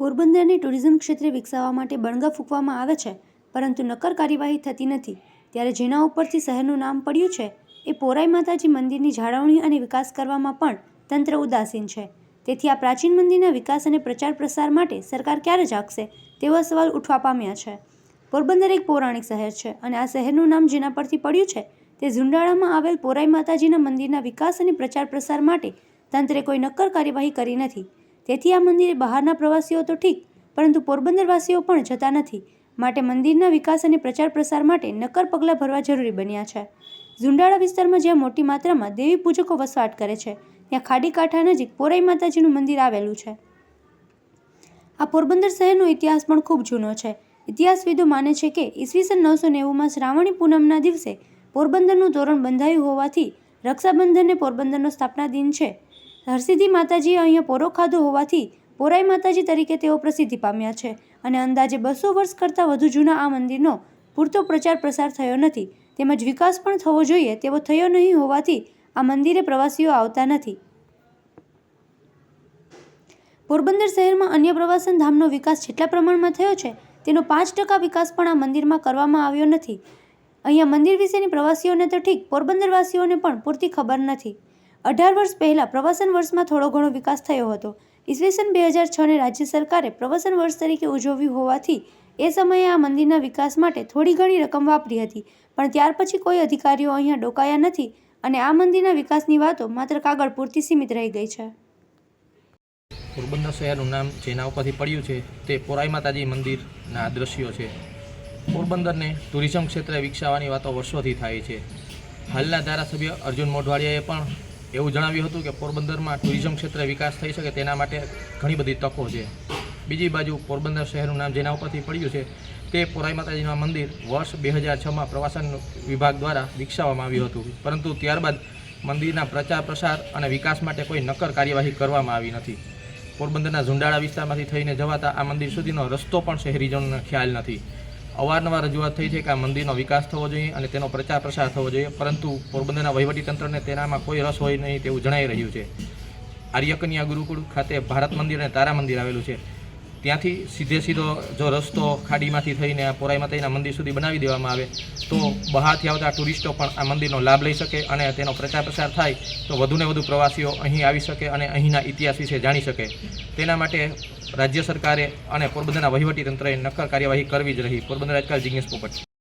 પોરબંદરને tourism ક્ષેત્રે વિકસાવવા માટે બણગા ફૂંકવામાં આવે છે, પરંતુ નક્કર કાર્યવાહી થતી નથી. ત્યારે જેના ઉપરથી શહેરનું નામ પડ્યું છે, એ પોરાઈ માતાજી મંદિરની જાળવણી અને વિકાસ કરવામાં પણ તંત્ર ઉદાસીન છે. તેથી આ પ્રાચીન મંદિરના વિકાસ અને પ્રચાર પ્રસાર માટે સરકાર ક્યારે જાગશે, તેવા સવાલ ઉઠવા પામ્યા છે. પોરબંદર એક પૌરાણિક શહેર છે અને આ શહેરનું નામ જેના પરથી પડ્યું છે, તે ઝુંડાળામાં આવેલ પોરાઈ માતાજીના મંદિરના વિકાસ અને પ્રચાર પ્રસાર માટે તંત્રે કોઈ નક્કર કાર્યવાહી કરી નથી. તેથી આ મંદિરે બહારના પ્રવાસીઓ તો ઠીક, પરંતુ પોરબંદરવાસીઓ પણ જતા નથી. માટે મંદિરના વિકાસ અને પ્રચાર પ્રસાર માટે નક્કર પગલાં ભરવા જરૂરી બન્યા છે. ઝુંડાળા વિસ્તારમાં જ્યાં મોટી માત્રામાં દેવી પૂજકો વસવાટ કરે છે, ત્યાં ખાડી કાંઠા નજીક પોરાઈ માતાજીનું મંદિર આવેલું છે. આ પોરબંદર શહેરનો ઇતિહાસ પણ ખૂબ જૂનો છે. ઇતિહાસવિદો માને છે કે ઈસવીસન નવસો નેવુંમાં શ્રાવણી પૂનમના દિવસે પોરબંદરનું તોરણ બંધાયું હોવાથી રક્ષાબંધનને પોરબંદરનો સ્થાપના દિન છે. હરસિદ્ધિ માતાજીએ અહીંયા પોરો ખાધો હોવાથી પોરાઈ માતાજી તરીકે તેઓ પ્રસિદ્ધિ પામ્યા છે અને અંદાજે બસો વર્ષ કરતાં વધુ જૂના આ મંદિરનો પૂરતો પ્રચાર પ્રસાર થયો નથી. તેમજ વિકાસ પણ થવો જોઈએ તેવો થયો નહીં હોવાથી આ મંદિરે પ્રવાસીઓ આવતા નથી. પોરબંદર શહેરમાં અન્ય પ્રવાસન ધામનો વિકાસ જેટલા પ્રમાણમાં થયો છે તેનો પાંચ ટકા વિકાસ પણ આ મંદિરમાં કરવામાં આવ્યો નથી. અહીંયા મંદિર વિશેની પ્રવાસીઓને તો ઠીક, પોરબંદરવાસીઓને પણ પૂરતી ખબર નથી. અઢાર વર્ષ પહેલાં પ્રવાસન વર્ષમાં થોડો ઘણો વિકાસ થયો હતો. ઈસવીસન બે હજાર છને રાજ્ય સરકારે પ્રવાસન વર્ષ તરીકે ઉજવ્યું હોવાથી એ સમયે આ મંદિરના વિકાસ માટે થોડી ઘણી રકમ વાપરી હતી. પણ ત્યાર પછી કોઈ અધિકારીઓ અહીંયા ડોકાયા નથી અને આ મંદિરના વિકાસની વાતો માત્ર કાગળ પૂરતી સીમિત રહી ગઈ છે. પોરબંદર શહેરનું નામ જેના ઉપરથી પડ્યું છે તે પોરાઈ માતાજી મંદિરના દ્રશ્યો છે. પોરબંદરને ટુરિઝમ ક્ષેત્રે વિકસાવવાની વાતો વર્ષોથી થાય છે. હાલના ધારાસભ્ય અર્જુન મોઢવાડિયાએ પણ એવું જણાવ્યું હતું કે પોરબંદરમાં ટુરિઝમ ક્ષેત્રે વિકાસ થઈ શકે તેના માટે ઘણી બધી તકો છે. બીજી બાજુ પોરબંદર શહેરનું નામ જેના ઉપરથી પડ્યું છે તે પોરાઈ માતાજીના મંદિર વર્ષ બે હજાર છમાં પ્રવાસન વિભાગ દ્વારા વિકસાવવામાં આવ્યું હતું. પરંતુ ત્યારબાદ મંદિરના પ્રચાર પ્રસાર અને વિકાસ માટે કોઈ નક્કર કાર્યવાહી કરવામાં આવી નથી. પોરબંદરના ઝુંડાળા વિસ્તારમાંથી થઈને જવાતા આ મંદિર સુધીનો રસ્તો પણ શહેરીજનોને ખ્યાલ નથી. અવારનવાર રજૂઆત થઈ છે કે આ મંદિરનો વિકાસ થવો જોઈએ અને તેનો પ્રચાર પ્રસાર થવો જોઈએ, પરંતુ પોરબંદરના વહીવટીતંત્રને તેનામાં કોઈ રસ હોય નહીં તેવું જણાઈ રહ્યું છે. આર્યકન્યા ગુરુકુળ ખાતે ભારત મંદિર અને તારા મંદિર આવેલું છે. ત્યાંથી સીધે સીધો જો રસ્તો ખાડીમાંથી થઈને પોરાઈમાં પોરાઈ માતાજીના મંદિર સુધી બનાવી દેવામાં આવે, તો બહારથી આવતા ટુરિસ્ટો પણ આ મંદિરનો લાભ લઈ શકે અને તેનો પ્રચાર પ્રસાર થાય, તો વધુને વધુ પ્રવાસીઓ અહીં આવી શકે અને અહીંના ઇતિહાસ વિશે જાણી શકે. તેના માટે રાજ્ય સરકારે અને પોરબંદરના વહીવટીતંત્રએ નક્કર કાર્યવાહી કરવી જ રહી. પોરબંદર આજકાલ જિજ્ઞેસ પોપટ